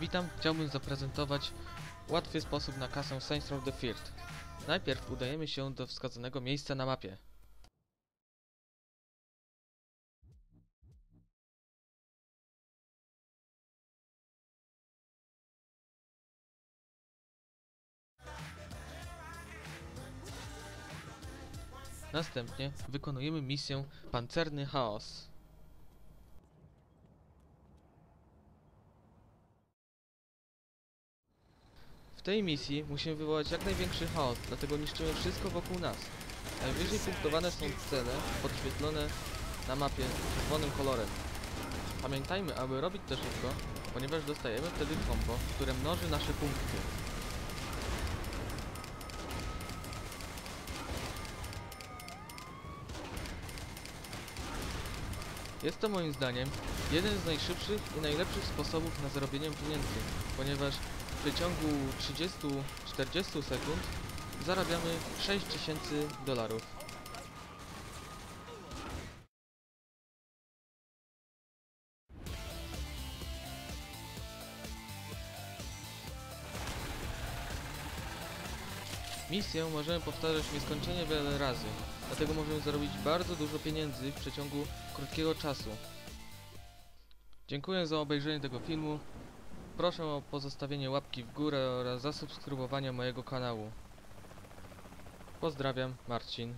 Witam, chciałbym zaprezentować łatwy sposób na kasę Saints Row the First. Najpierw udajemy się do wskazanego miejsca na mapie. Następnie wykonujemy misję Pancerny Chaos. W tej misji musimy wywołać jak największy chaos, dlatego niszczymy wszystko wokół nas. Najwyżej punktowane są cele podświetlone na mapie czerwonym kolorem. Pamiętajmy, aby robić to szybko, ponieważ dostajemy wtedy combo, które mnoży nasze punkty. Jest to moim zdaniem jeden z najszybszych i najlepszych sposobów na zarobienie pieniędzy, ponieważ przeciągu 30-40 sekund zarabiamy 6000 dolarów. Misję możemy powtarzać nieskończenie wiele razy, dlatego możemy zarobić bardzo dużo pieniędzy w przeciągu krótkiego czasu. Dziękuję za obejrzenie tego filmu. Proszę o pozostawienie łapki w górę oraz zasubskrybowanie mojego kanału. Pozdrawiam, Marcin.